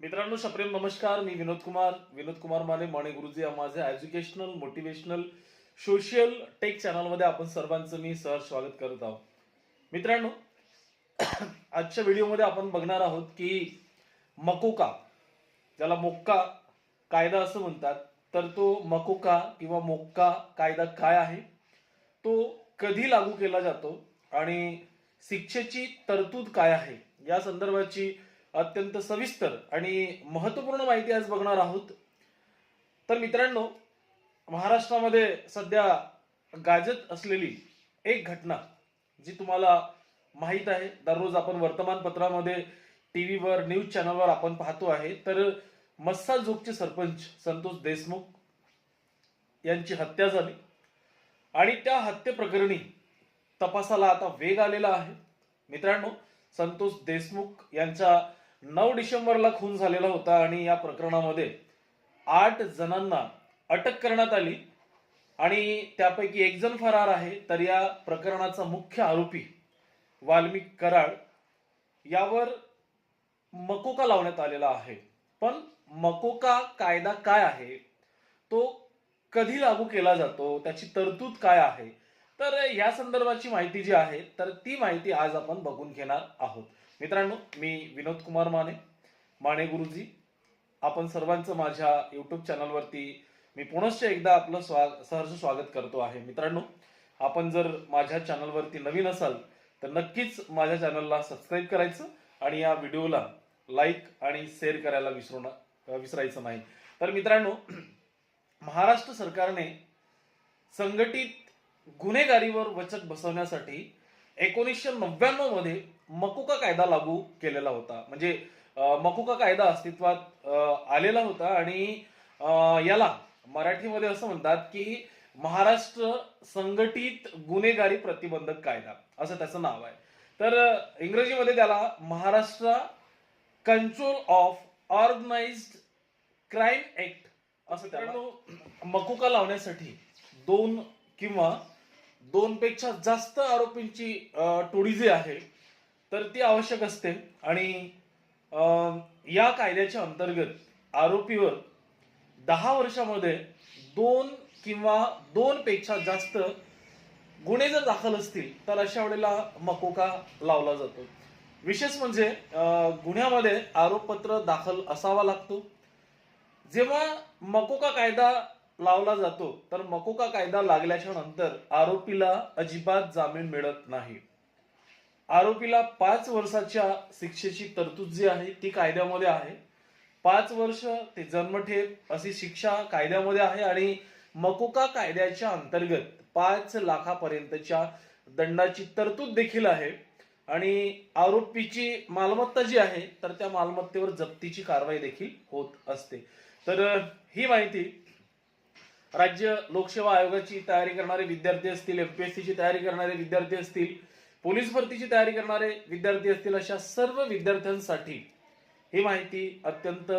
मित्रांनो सप्रेम नमस्कार. मी विनोद कुमार. विनोद कुमार माने माने गुरुजी या माझ्या एज्युकेशनल मोटिवेशनल सोशल टेक चॅनलमध्ये आपण सर्वांचं मी सहर्ष स्वागत करत आहोत. मित्रांनो आजच्या व्हिडिओमध्ये आपण बघणार आहोत की मकोका ज्याला मोक्का कायदा असं म्हणतात तर तो मकोका किंवा मोक्का कायदा काय आहे? तो कधी लागू केला जातो? आणि शिक्षेची तरतूद काय आहे? या संदर्भाची अत्यंत सविस्तर आणि महत्त्वपूर्ण माहिती आज बघणार आहोत. तर मित्रांनो महाराष्ट्रामध्ये सध्या गाजत असलेली एक घटना जी तुम्हाला माहीत आहे दररोज आपण वर्तमानपत्रामध्ये टी व्हीवर न्यूज चॅनलवर आपण पाहतो आहे. तर मस्साजोगचे सरपंच संतोष देशमुख यांची हत्या झाली आणि त्या हत्येप्रकरणी तपासाला आता वेग आलेला आहे. मित्रांनो संतोष देशमुख यांचा नऊ डिसेंबरला खून झालेला होता आणि या प्रकरणामध्ये आठ जणांना अटक करण्यात आली. आणि त्यापैकी एक जण फरार आहे. तर या प्रकरणाचा मुख्य आरोपी वाल्मिक कराड यावर मकोका लावण्यात आलेला आहे. पण मकोका कायदा काय आहे? तो कधी लागू केला जातो? त्याची तरतूद काय आहे? तर या संदर्भाची माहिती जी आहे तर ती माहिती आज आपण बघून घेणार आहोत. मित्रांनो मी विनोद कुमार माने माने गुरुजी. आपण सर्वांचं माझ्या युट्यूब चॅनलवरती मी पुनश्च एकदा आपलं स्वा सहर्ष स्वागत करतो आहे. मित्रांनो आपण जर माझ्या चॅनलवरती नवीन असाल तर नक्कीच माझ्या चॅनलला सबस्क्राईब करायचं आणि या व्हिडिओला लाईक आणि शेअर करायला विसरू न विसरायचं नाही. तर मित्रांनो महाराष्ट्र सरकारने संघटित गुन्हेगारीवर वचक बसवण्यासाठी एकोणीसशे नव्याण्णवमध्ये मकुका कायदा लागू केलेला होता. म्हणजे मकुका कायदा अस्तित्वात आलेला होता आणि याला मराठीमध्ये असं म्हणतात की महाराष्ट्र संघटित गुन्हेगारी प्रतिबंधक कायदा असं त्याचं नाव आहे. तर इंग्रजीमध्ये त्याला Maharashtra control of organised crime act असं त्याला मकुका लावण्यासाठी दोन किंवा दोन पेक्षा जास्त आरोपींची टोळी जी आहे तर ती आवश्यक असते. आणि या कायद्याच्या अंतर्गत आरोपीवर दहा वर्षामध्ये दोन किंवा दोन पेक्षा जास्त गुन्हे जर दाखल असतील तर अशा वेळेला मकोका लावला जातो. विशेष म्हणजे गुन्ह्यामध्ये आरोपपत्र दाखल असावा लागतो. जेव्हा मकोका कायदा लावला जातो तर मकोका कायदा लागल्याच्या नंतर आरोपीला अजिबात जामीन मिळत नाही. आरोपीला पाच वर्षाच्या शिक्षेची तरतूद जी आहे ती कायद्यामध्ये आहे. पाच वर्ष ते जन्मठेप अशी शिक्षा कायद्यामध्ये आहे आणि मकोका कायद्याच्या अंतर्गत पाच लाखापर्यंतच्या दंडाची तरतूद देखील आहे. आणि आरोपीची मालमत्ता जी आहे तर त्या मालमत्तेवर जप्तीची कारवाई देखील होत असते. तर ही माहिती राज्य लोकसेवा आयोगाची तयारी करणारे विद्यार्थी असतील एमपीएससी ची तयारी करणारे विद्यार्थी असतील पोलीस भरतीची तयारी करणारे विद्यार्थी असतील अशा सर्व विद्यार्थ्यांसाठी ही माहिती अत्यंत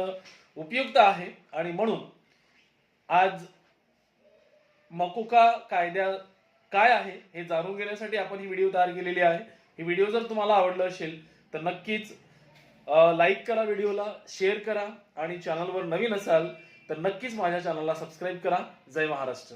उपयुक्त आहे. आणि म्हणून आज मकोका कायद्या काय आहे हे जाणून घेण्यासाठी आपण ही व्हिडिओ तयार केलेली आहे. ही व्हिडिओ जर तुम्हाला आवडलं असेल तर नक्कीच लाईक करा व्हिडिओला शेअर करा आणि चॅनलवर नवीन असाल तर नक्कीच माझ्या चॅनलला सबस्क्राईब करा. जय महाराष्ट्र.